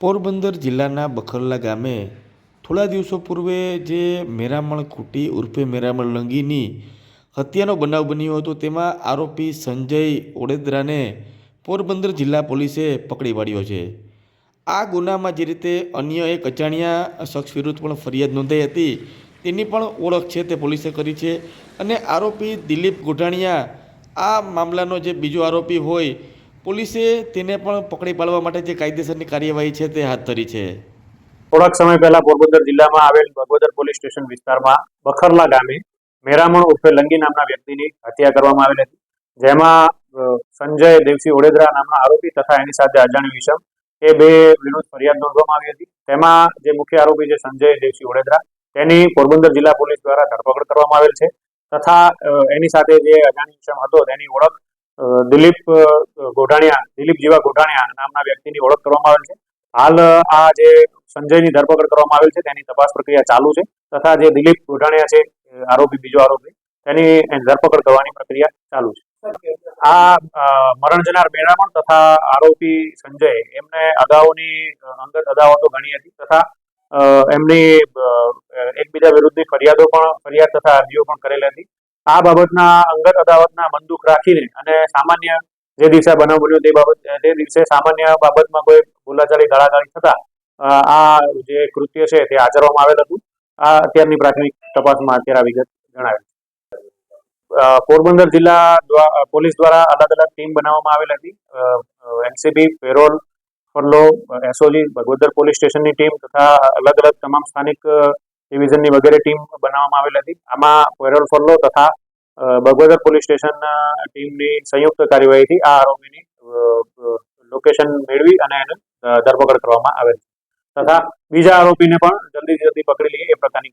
પોરબંદર જિલ્લાના બખરલા ગામે થોડા દિવસો પૂર્વે જે મેરામણ કુટી ઉર્ફે મેરામણ લંગીની હત્યાનો બનાવ બન્યો હતો, તેમાં આરોપી સંજય ઓડેદરાને પોરબંદર જિલ્લા પોલીસે પકડી પાડ્યો છે. આ ગુનામાં જે રીતે અન્ય એક અજાણ્યા શખ્સ વિરુદ્ધ પણ ફરિયાદ નોંધાઈ હતી, તેની પણ ઓળખ છે તે પોલીસે કરી છે. અને આરોપી દિલીપ ગોઢાણીયા, આ મામલાનો જે બીજો આરોપી હોય પોલીસે તેને પણ પકડી પાડવા માટે જે કાયદેસરની કાર્યવાહી છે તે હાથ ધરી છે. થોડાક સમય પહેલા પોરબંદર જિલ્લામાં આવેલ બગોદર પોલીસ સ્ટેશન વિસ્તારમાં બખરલા ગામે મેરામણ ઉર્ફે લંગી નામના વ્યક્તિની હત્યા કરવામાં આવેલ હતી. જેમાં સંજય દેવસિંહ ઓડેદરા નામના આરોપી તથા એની સાથે અજાણ્યું વિષમ એ બે વિરુદ્ધ ફરિયાદ નોંધવામાં આવી હતી. તેમાં જે મુખ્ય આરોપી છે સંજય દેવસિંહ ઓડેદરા, તેની પોરબંદર જિલ્લા પોલીસ દ્વારા ધરપકડ કરવામાં આવેલ છે તથા એની સાથે જે અજાણ્યો વિષમ હતો તેની ઓળખ દિલીપ ગોઢાણિયા, દિલીપ જીવા ગોઢાણિયા નામના વ્યક્તિની ઓળખ કરવામાં આવેલ છે. હાલ આ જે સંજયની ધરપકડ કરવામાં આવેલ છે, તેની તપાસ પ્રક્રિયા ચાલુ છે. તથા જે દિલીપ ગોઢાણિયા છે આરોપી, બીજો આરોપી, તેની ધરપકડ કરવાની પ્રક્રિયા ચાલુ છે. આ મરણ જનાર મેરામણ તથા આરોપી સંજય, એમને અગાઉની અંગત અદાવતો ઘણી હતી તથા એમની એકબીજા વિરુદ્ધની ફરિયાદો પણ, ફરિયાદ તથા અરજીઓ પણ કરેલી હતી. આ બાબતના અંગત અદાવતના બંદૂક રાખીને અને સામાન્ય જે દિવસે બનાવ બન્યો તે બાબત, તે દિવસે સામાન્ય બાબતમાં કોઈ ભૂલાચારી ગાળાગાળી થતા આ જે કૃત્ય છે તે આચરવામાં આવેલ હતું. આ અત્યારની પ્રાથમિક તપાસમાં અત્યારે આ વિગત જણાવી પોરબંદર જિલ્લા પોલીસ દ્વારા અલગ અલગ ટીમ બનાવવામાં આવેલ હતી. NCB, parole, furlough, SOG Bagodar police સ્ટેશનની ટીમ તથા અલગ અલગ તમામ સ્થાનિક ડિવિઝનની વગેરે ટીમ બનાવવામાં આવેલ હતી. આમાં વેરોલ ફલ્લો તથા બગવદર પોલીસ સ્ટેશન અ, ટીમની સંયુક્ત કાર્યવાહીથી આ આરોપીની લોકેશન મેળવી અને એને ધરપકડ કરવામાં આવેલ તથા બીજા આરોપીને પણ જલ્દી જલ્દી પકડી લઈએ એ પ્રકારે